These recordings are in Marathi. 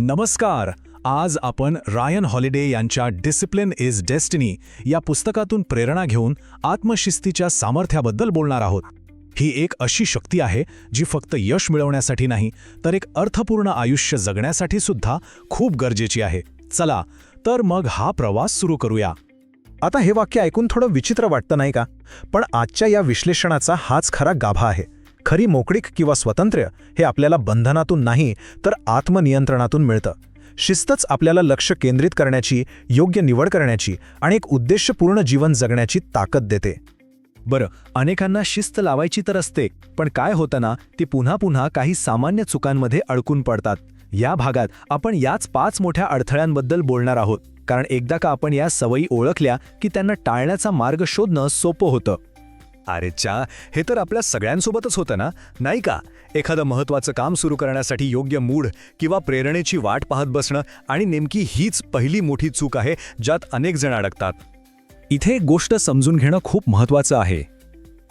नमस्कार. आज आपण रायन हॉलिडे यांच्या डिसिप्लिन इज डेस्टिनी या पुस्तकातून प्रेरणा घेऊन आत्मशिस्तीच्या सामर्थ्याबद्दल बोलणार आहोत. ही एक अशी शक्ती आहे जी फक्त यश मिळवण्यासाठी नाही तर एक अर्थपूर्ण आयुष्य जगण्यासाठी सुद्धा खूप गरजेची आहे. चला तर मग हा प्रवास सुरू करूया. आता हे वाक्य ऐकून थोडं विचित्र वाटतं नाही का? पण आजच्या या विश्लेषणाचा हाच खरा गाभा आहे. खरी मोकळीक किंवा स्वातंत्र्य हे आपल्याला बंधनातून नाही तर आत्मनियंत्रणातून मिळतं. शिस्तच आपल्याला लक्ष केंद्रित करण्याची योग्य निवड करण्याची आणि एक उद्देशपूर्ण जीवन जगण्याची ताकद देते. बरं अनेकांना शिस्त लावायची तर असते पण काय होतं ना ती पुन्हा पुन्हा काही सामान्य चुकांमध्ये अडकून पडतात. या भागात आपण याच पाच मोठ्या अडथळ्यांबद्दल बोलणार आहोत कारण एकदा का आपण या सवयी ओळखल्या की त्यांना टाळण्याचा मार्ग शोधणं सोपं होतं. अरे चा हे तर आपल्या सगळ्यांसोबतच होतं ना? नाही का? एखादं महत्त्वाचं काम सुरू करण्यासाठी योग्य मूड किंवा प्रेरणेची वाट पाहत बसणं आणि नेमकी हीच पहिली मोठी चूक आहे ज्यात अनेक जण अडकतात. इथे एक गोष्ट समजून घेणं खूप महत्वाचं आहे.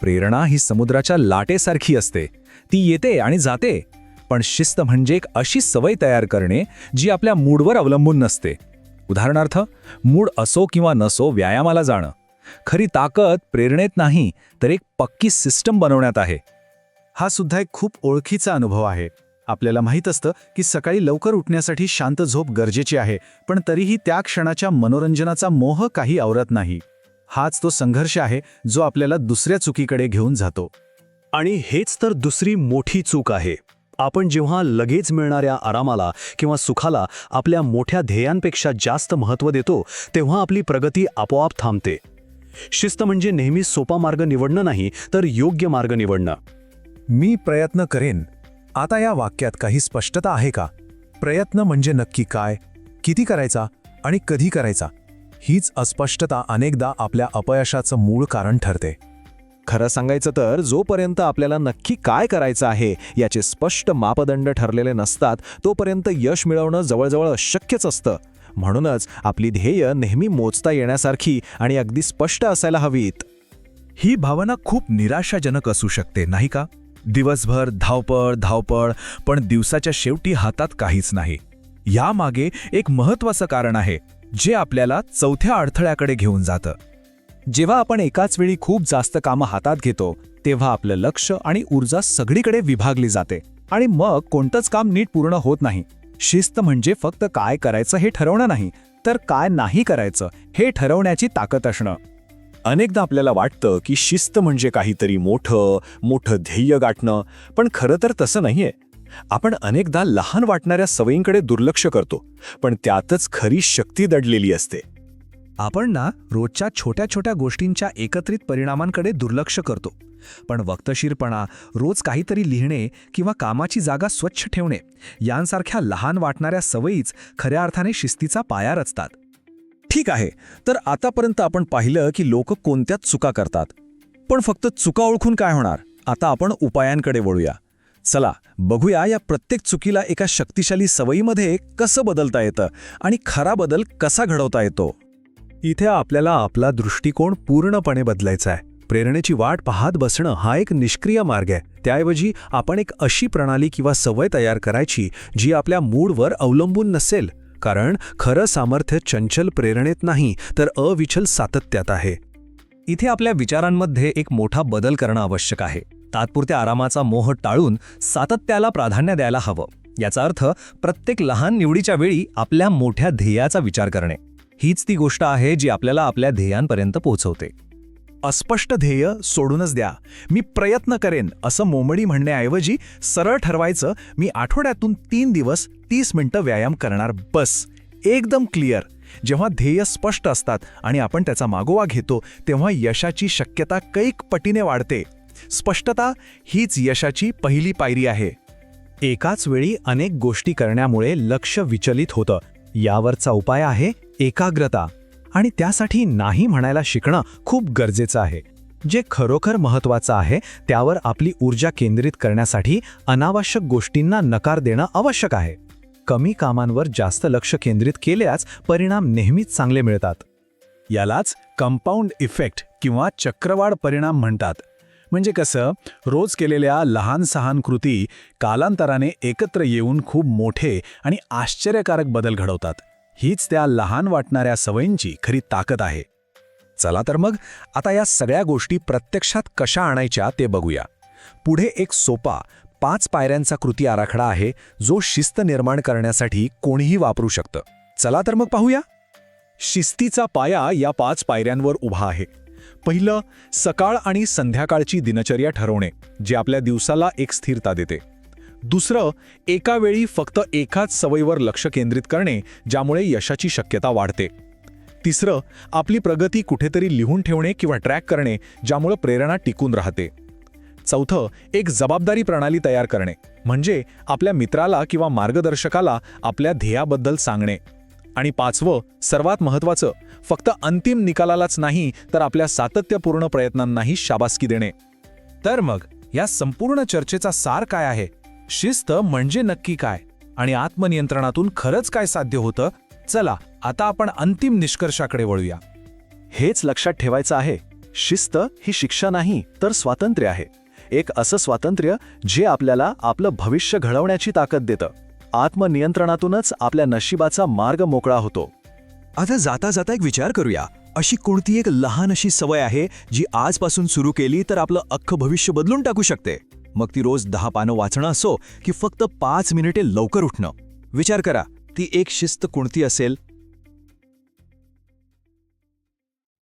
प्रेरणा ही समुद्राच्या लाटेसारखी असते. ती येते आणि जाते. पण शिस्त म्हणजे एक अशी सवय तयार करणे जी आपल्या मूडवर अवलंबून नसते. उदाहरणार्थ मूड असो किंवा नसो व्यायामाला जाणं. खरी ताकद प्रेरणेत नाही तर एक पक्की सिस्टम बनवण्यात आहे. हा सुद्धा एक खूप ओळखीचा अनुभव आहे. आपल्याला माहीत असतं की सकाळी लवकर उठण्यासाठी शांत झोप गरजेची आहे पण तरीही त्या क्षणाच्या मनोरंजनाचा मोह काही आवरत नाही. हाच तो संघर्ष आहे जो आपल्याला दुसऱ्या चुकीकडे घेऊन जातो. आणि हेच तर दुसरी मोठी चूक आहे. आपण जेव्हा लगेच मिळणाऱ्या आरामाला किंवा सुखाला आपल्या मोठ्या ध्येयांपेक्षा जास्त महत्त्व देतो तेव्हा आपली प्रगती आपोआप थांबते. शिस्त म्हणजे नेहमी सोपा मार्ग निवडणं नाही तर योग्य मार्ग निवडणं. मी प्रयत्न करेन. आता या वाक्यात काही स्पष्टता आहे का? प्रयत्न म्हणजे नक्की काय? किती करायचा? आणि कधी करायचा? हीच अस्पष्टता अनेकदा आपल्या अपयशाचं मूळ कारण ठरते. खरं सांगायचं तर जोपर्यंत आपल्याला नक्की काय करायचं आहे याचे स्पष्ट मापदंड ठरलेले नसतात तोपर्यंत यश मिळवणं जवळजवळ अशक्यच असतं. म्हणूनच आपली ध्येय नेहमी मोजता येण्यासारखी आणि अगदी स्पष्ट असायला हवीत. ही भावना खूप निराशाजनक असू शकते नाही का? दिवसभर धावपळ धावपळ पण दिवसाच्या शेवटी हातात काहीच नाही. यामागे एक महत्वाचं कारण आहे जे आपल्याला चौथ्या अडथळ्याकडे घेऊन जातं. जेव्हा आपण एकाच वेळी खूप जास्त कामं हातात घेतो तेव्हा आपलं लक्ष आणि ऊर्जा सगळीकडे विभागली जाते आणि मग कोणतंच काम नीट पूर्ण होत नाही. शिस्त म्हणजे फक्त काय करायचं हे ठरवणं नाही तर काय नाही करायचं हे ठरवण्याची ताकद असणं. अनेकदा आपल्याला वाटतं की शिस्त म्हणजे काहीतरी मोठं मोठं ध्येय गाठणं पण खरं तर तसं नाहीये. आपण अनेकदा लहान वाटणाऱ्या सवयींकडे दुर्लक्ष करतो पण त्यातच खरी शक्ती दडलेली असते. आपण ना रोजच्या छोट्या छोट्या गोष्टींच्या एकत्रित परिणामांकडे दुर्लक्ष करतो. पण वक्तशीरपणा रोज काहीतरी लिहिणे किंवा कामाची जागा स्वच्छ ठेवणे यांसारख्या लहान वाटणाऱ्या सवयीच खऱ्या अर्थाने शिस्तीचा पाया रचतात. ठीक आहे तर आतापर्यंत आपण पाहिलं की लोक कोणत्याच चुका करतात. पण फक्त चुका ओळखून काय होणार? आता आपण उपायांकडे वळूया. चला बघूया या प्रत्येक चुकीला एका शक्तिशाली सवयीमध्ये कसं बदलता येतं आणि खरा बदल कसा घडवता येतो. इथे आपल्याला आपला दृष्टिकोन पूर्णपणे बदलायचा आहे. प्रेरणेची वाट पाहत बसणं हा एक निष्क्रिय मार्ग आहे. त्याऐवजी आपण एक अशी प्रणाली किंवा सवय तयार करायची जी आपल्या मूडवर अवलंबून नसेल. कारण खरं सामर्थ्य चंचल प्रेरणेत नाही तर अविचल सातत्यात आहे. इथे आपल्या विचारांमध्ये एक मोठा बदल करणं आवश्यक आहे. तात्पुरत्या आरामाचा मोह टाळून सातत्याला प्राधान्य द्यायला हवं. याचा अर्थ प्रत्येक लहान निवडीच्या वेळी आपल्या मोठ्या ध्येयाचा विचार करणे. हीच ती गोष्ट आहे जी आपल्याला आपल्या ध्येयांपर्यंत पोहोचवते अस्पष्ट ध्येय सोडूनच द्या. मी प्रयत्न करेन असं मोमडी म्हणण्याऐवजी सरळ ठरवायचं मी आठवड्यातून तीन दिवस तीस मिनटं व्यायाम करणार. बस. एकदम क्लिअर. जेव्हा ध्येय स्पष्ट असतात आणि आपण त्याचा मागोवा घेतो तेव्हा यशाची शक्यता कैक पटीने वाढते. स्पष्टता हीच यशाची पहिली पायरी आहे. एकाच वेळी अनेक गोष्टी करण्यामुळे लक्ष विचलित होतं. यावरचा उपाय आहे एकाग्रता आणि त्यासाठी नाही म्हणायला शिकणं खूप गरजेचं आहे. जे खरोखर महत्वाचं आहे त्यावर आपली ऊर्जा केंद्रित करण्यासाठी अनावश्यक गोष्टींना नकार देणं आवश्यक आहे. कमी कामांवर जास्त लक्ष केंद्रित केल्यास परिणाम नेहमीच चांगले मिळतात. यालाच कंपाऊंड इफेक्ट किंवा चक्रवाढ परिणाम म्हणतात. म्हणजे कसं रोज केलेल्या लहान सहान कृती कालांतराने एकत्र येऊन खूप मोठे आणि आश्चर्यकारक बदल घडवतात. हीच त्या लहान वाटणाऱ्या सवयींची खरी ताकद आहे. चला तर मग आता या सगळ्या गोष्टी प्रत्यक्षात कशा आणायच्या ते बघूया. पुढे एक सोपा पाच पायऱ्यांचा कृती आराखडा आहे जो शिस्त निर्माण करण्यासाठी कोणीही वापरू शकतं. चला तर मग पाहूया. शिस्तीचा पाया या पाच पायऱ्यांवर उभा आहे. पहिलं सकाळ आणि संध्याकाळची दिनचर्या ठरवणे जे आपल्या दिवसाला एक स्थिरता देते. दुसरं एका वेळी फक्त एकाच सवयीवर लक्ष केंद्रित करणे ज्यामुळे यशाची शक्यता वाढते. तिसरं आपली प्रगती कुठेतरी लिहून ठेवणे किंवा ट्रॅक करणे ज्यामुळे प्रेरणा टिकून राहते. चौथं एक जबाबदारी प्रणाली तयार करणे म्हणजे आपल्या मित्राला किंवा मार्गदर्शकाला आपल्या ध्येयाबद्दल सांगणे. आणि पाचवं सर्वात महत्त्वाचं फक्त अंतिम निकालालाच नाही तर आपल्या सातत्यपूर्ण प्रयत्नांनाही शाबासकी देणे. तर मग या संपूर्ण चर्चेचा सार काय आहे? शिस्त म्हणजे नक्की काय आणि आत्मनियंत्रणातून खरंच काय साध्य होतं? चला आता आपण अंतिम निष्कर्षाकडे वळूया. हेच लक्षात ठेवायचं आहे शिस्त ही शिक्षा नाही तर स्वातंत्र्य आहे. एक असं स्वातंत्र्य जे आपल्याला आपलं भविष्य घडवण्याची ताकद देतं. आत्मनियंत्रणातूनच आपल्या नशिबाचा मार्ग मोकळा होतो. आता जाता जाता एक विचार करूया. अशी कोणती एक लहान अशी सवय आहे जी आजपासून सुरू केली तर आपलं अख्खं भविष्य बदलून टाकू शकते? मग ती रोज दहा पानं वाचणं असो की फक्त पाच मिनिटे लवकर उठणं. विचार करा ती एक शिस्त कोणती असेल?